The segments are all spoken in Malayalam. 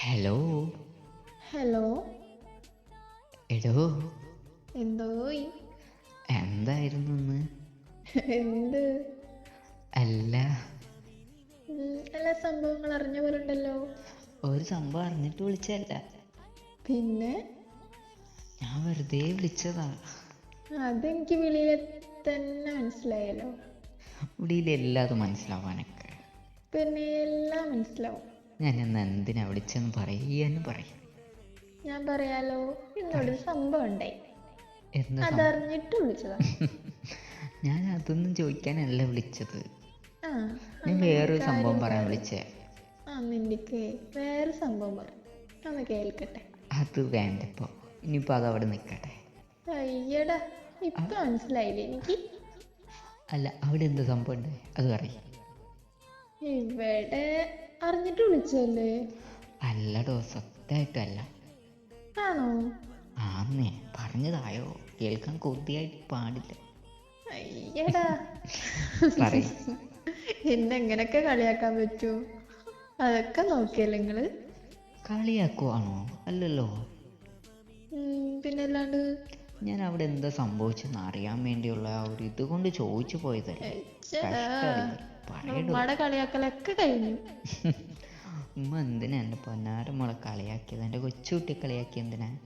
ഹലോ. ഹലോ. എടോ. എന്തോ എന്തായിരുന്നു ഇന്ന്? എന്ത്? അല്ല. എല്ലാ സംഭവങ്ങൾ അറിഞ്ഞ പോലുണ്ടല്ലോ ഒരു സംഭവം അറിഞ്ഞിട്ട് വിളിച്ചല്ല പിന്നെ? ഞാൻ വെറുതെ വിളിച്ചതാ. അതെനിക്ക് വിളിയിൽ തന്നെ മനസ്സിലായല്ലോ. ഇവിടെ എല്ലാതും മനസ്സിലാവാനൊക്കെ. പിന്നെ എല്ലാം മനസ്സിലാവും. ഞാൻ ഇന്ന് എന്തിനാ വിളിച്ചെന്ന് പറയാന്ന് പറയും. ഞാൻ പറയാലോ എന്നോട് ഒരു സംഭവം ഉണ്ടായി? അതറിഞ്ഞിട്ട് വിളിച്ചതാ. ഞാൻ അതൊന്നും ചോദിക്കാനല്ല വിളിച്ചത്. ഞാൻ വേറൊരു സംഭവം പറയാൻ വിളിച്ചേ. ആ നിന്റെക്ക് വേറെ സംഭവം പറഞ്ഞു ഒന്ന് കേൾക്കട്ടെ. അത് വേണ്ടപ്പോ ഇനിയിപ്പോ അത് അവിടെ നിൽക്കട്ടെ. അയ്യടാ ഇപ്പൊ മനസ്സിലായില്ലേ എനിക്ക്? അല്ല അവിടെ എന്ത് സംഭവം ഉണ്ട്? അത് പറയും. ഇവിടെ അറിഞ്ഞിട്ട് വിളിച്ചല്ലേ അല്ലടോ സത്യമായിട്ടല്ല. ആണോ? ആന്നേ പറഞ്ഞതായോ? കേൾക്കാൻ കൊതിയായിട്ട് പാടില്ല. അയ്യടാ. എന്നെ കളിയാക്കാൻ പറ്റൂ? അതൊക്കെ നോക്കിയല്ലേ നിങ്ങൾ? കളിയാക്കുവാണോ? അല്ലല്ലോ. പിന്നല്ലാണ്ട്? ഞാൻ അവിടെ എന്താ സംഭവിച്ചെന്ന് അറിയാൻ വേണ്ടിയുള്ള ആ ഒരു ഇത് കൊണ്ട് ചോദിച്ചു പോയതല്ലേ? ഉമ്മയുടെ കളിയാക്കലൊക്കെ കഴിഞ്ഞു. ഉമ്മ എന്തിനാ എന്റെ പൊന്നാരം മോളെ കളിയാക്കിയത്? എന്റെ കൊച്ചുകുട്ടി കളിയാക്കി എന്തിനാ?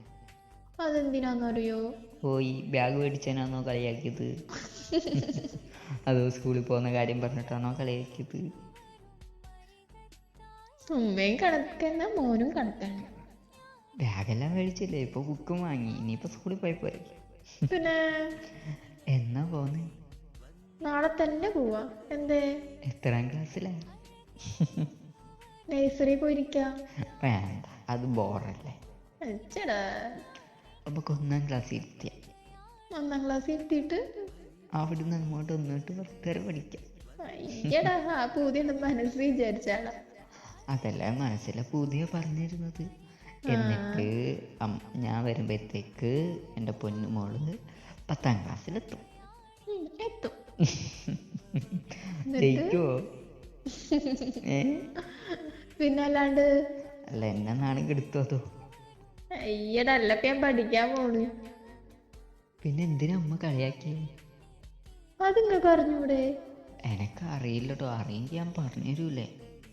അതെന്തിനാന്നറിയോ? പോയി ബാഗ് മേടിച്ചതിനാണോ കളിയാക്കിയത്? അതോ സ്കൂളിൽ പോകുന്ന കാര്യം പറഞ്ഞിട്ടാണോ കളിയാക്കിയത്? ഉമ്മയും കണക്കന്നെ മോനും കണക്കാണ് ബാഗെല്ലാം മേടിച്ചില്ലേ? ഇപ്പൊ ബുക്കും വാങ്ങി. ഇനിയിപ്പോ സ്കൂളിൽ പോയി പോരെ. പിന്നെ? എന്നാ പോന്നെ? നാളെ തന്നെ പോവാ. എന്തേ? എത്രാം ക്ലാസ്സിലാ? നഴ്സറി പോയിരിക്കാം. വേണ്ട അത് ബോറല്ലേ. അച്ഛടാ നമുക്ക് ഒന്നാം ക്ലാസ്സിൽ ഇരുത്തിയ. ഒന്നാം ക്ലാസ്സിൽ എത്തിയിട്ട് അവിടുന്ന് അങ്ങോട്ട് ഒന്നിട്ട് വെറുതെ പഠിക്കാം. അയ്യടാ ആ പൂതി മനസ്സിൽ വിചാരിച്ചാടാ. അതല്ല മനസ്സിലെ പുതിയ പറഞ്ഞിരുന്നത്. എന്നിട്ട് ഞാൻ വരുമ്പോഴത്തേക്ക് എന്റെ പൊന്നു മോൾ പത്താം ക്ലാസ്സിലെത്തും. എത്തും ജയിക്കുവോ? ഏ? പിന്നെ അല്ലാണ്ട് അല്ല എന്നെ നാണം കെടുത്തു അതോ? അയ്യടാ അല്ലപ്പ ഞാൻ പഠിക്കാൻ പോണ്. പിന്നെ എന്തിനാ അമ്മ കളിയാക്കി? അത് നിങ്ങൾക്ക് അറിഞ്ഞൂടെ എനക്ക് അറിയില്ലട്ടോ അറിയെങ്കിൽ ഞാൻ പറഞ്ഞു തരൂലേ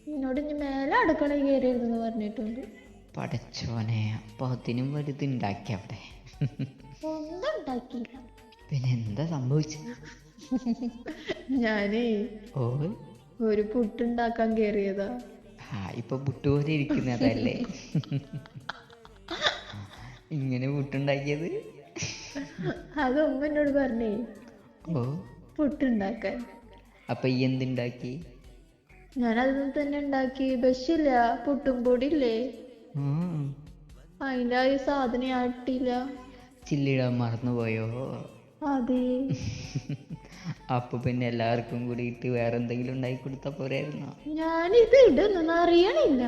എന്നോട് ഇനി മേലെ അടുക്കള കയറിയിരുന്നു പറഞ്ഞിട്ടുണ്ട്. പടച്ചോനെ അപ്പൊ അതിനും വലുത് ഉണ്ടാക്കി അവിടെ. ഒന്നും ഉണ്ടാക്കിയില്ല. പിന്നെ എന്താ സംഭവിച്ചത് ഞാനേ ഓ. ഒരു പുട്ടുണ്ടാക്കാൻ കേറിയതാ. ആ ഇപ്പൊ പുട്ടുപോലെ ഇരിക്കുന്നതല്ലേ? ഇങ്ങനെ പുട്ടുണ്ടാക്കിയത്? അത് ഉമ്മ എന്നോട് പറഞ്ഞേ ഓ. പുട്ടുണ്ടാക്കാൻ. അപ്പൊ ഈ എന്തുണ്ടാക്കി? ഞാനത് തന്നെ ഉണ്ടാക്കി. ബസ്സില്ല പുട്ടും പൊടി അതിന്റെ ആ സാധനം ആട്ടില്ല ചില്ലിടാൻ മറന്നുപോയോ? അതെ. അപ്പൊ പിന്നെ എല്ലാവർക്കും കൂടിയിട്ട് വേറെ എന്തെങ്കിലും ഉണ്ടായി കൊടുത്താ പോരായിരുന്നോ? ഞാനിത് ഇടുന്ന അറിയണില്ല.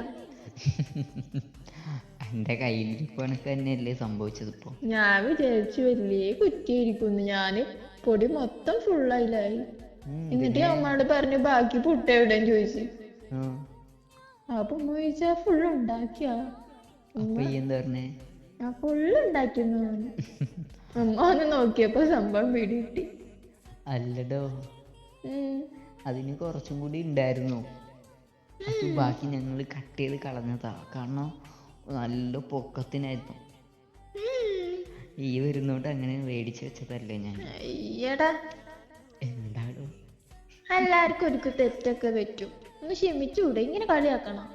എന്റെ കയ്യിലിരിപ്പണക്ക് തന്നെയല്ലേ സംഭവിച്ചത് ഇപ്പോ ഞാൻ വിചാരിച്ചു വലിയ കുറ്റിയിരിക്കുന്നു ഞാൻ പൊടി മൊത്തം ഫുള്ളായില്ലായി എന്നിട്ട് അമ്മയോട് പറഞ്ഞു ബാക്കി പുട്ട് എവിടെയും? ചോദിച്ചു. അപ്പൊ ഉമ്മ ചോദിച്ചാ ഫുള്ള് ഉണ്ടാക്കിയാ ഞാൻ ഫുള്ള് ഉണ്ടാക്കിയെന്ന് പറഞ്ഞു. അമ്മ ഒന്ന് നോക്കിയപ്പോ സംഭവം പിടികിട്ടി. അല്ലടോ. അതിന് കുറച്ചും കൂടി ഉണ്ടായിരുന്നു. അത് ബാക്കി ഞങ്ങൾ കട്ട് ചെയ്ത് കളഞ്ഞതാ. കാരണം നല്ല പൊക്കത്തിനായിരുന്നു. ഈ വരുന്നോണ്ട് അങ്ങനെ മേടിച്ചു വെച്ചതല്ലേ ഞാൻ. അയ്യടാ. എന്താടോ? എല്ലാവർക്കും ഒരു തെറ്റൊക്കെ പറ്റും. ഒന്ന് ക്ഷമിച്ചൂടെ ഇങ്ങനെ കളിയാക്കണം.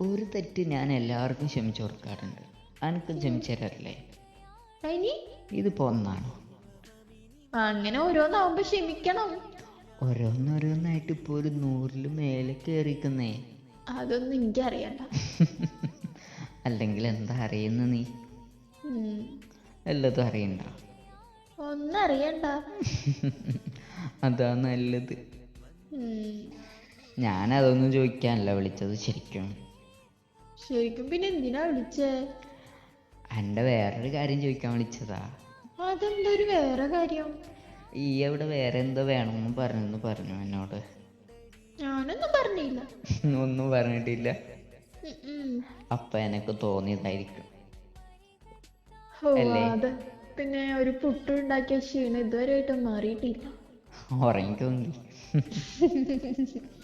ഒരു തെറ്റ് ഞാൻ എല്ലാവർക്കും ക്ഷമിച്ചു കൊടുക്കാറുണ്ട് അനക്കും ക്ഷമിച്ചു തരാറില്ലേ ഇനി ഇതിപ്പോ ഒന്നാണോ. അങ്ങനെ ഓരോന്നാവുമ്പോ ക്ഷമിക്കണം. ഓരോന്നോരോന്നായിട്ട് ഇപ്പൊ ഒരു നൂറിൽ മേലെ കയറിക്കുന്നേ അതൊന്നും എനിക്കറിയണ്ട. അല്ലെങ്കിൽ എന്താ അറിയുന്ന നീ? എല്ലതും അറിയണ്ട. ഒന്നും അറിയണ്ട. അതാ നല്ലത്. ഞാൻ അതൊന്നും ചോദിക്കാനല്ല വിളിച്ചത് ശരിക്കും. ശരിക്കും. പിന്നെ എന്തിനാ വിളിച്ചേ? എന്റെ വേറൊരു കാര്യം ചോദിക്കാൻ വിളിച്ചതാ. അതെന്താ ഒരു വേറെ കാര്യം? ഈ അവിടെ വേറെ എന്തോ വേണമെന്ന് പറഞ്ഞെന്ന് പറഞ്ഞു എന്നോട്. ഞാനൊന്നും പറഞ്ഞില്ല. ഒന്നും പറഞ്ഞിട്ടില്ല. ഉം, ഉം. അപ്പൊ എനക്ക് തോന്നിയതായിരിക്കും ഓ അല്ലേ? അത്. പിന്നെ ഒരു പുട്ട് ഉണ്ടാക്കിയ ക്ഷീണം ഇതുവരെയായിട്ടും മാറിയിട്ടില്ല. ഉറങ്ങിക്കോങ്കി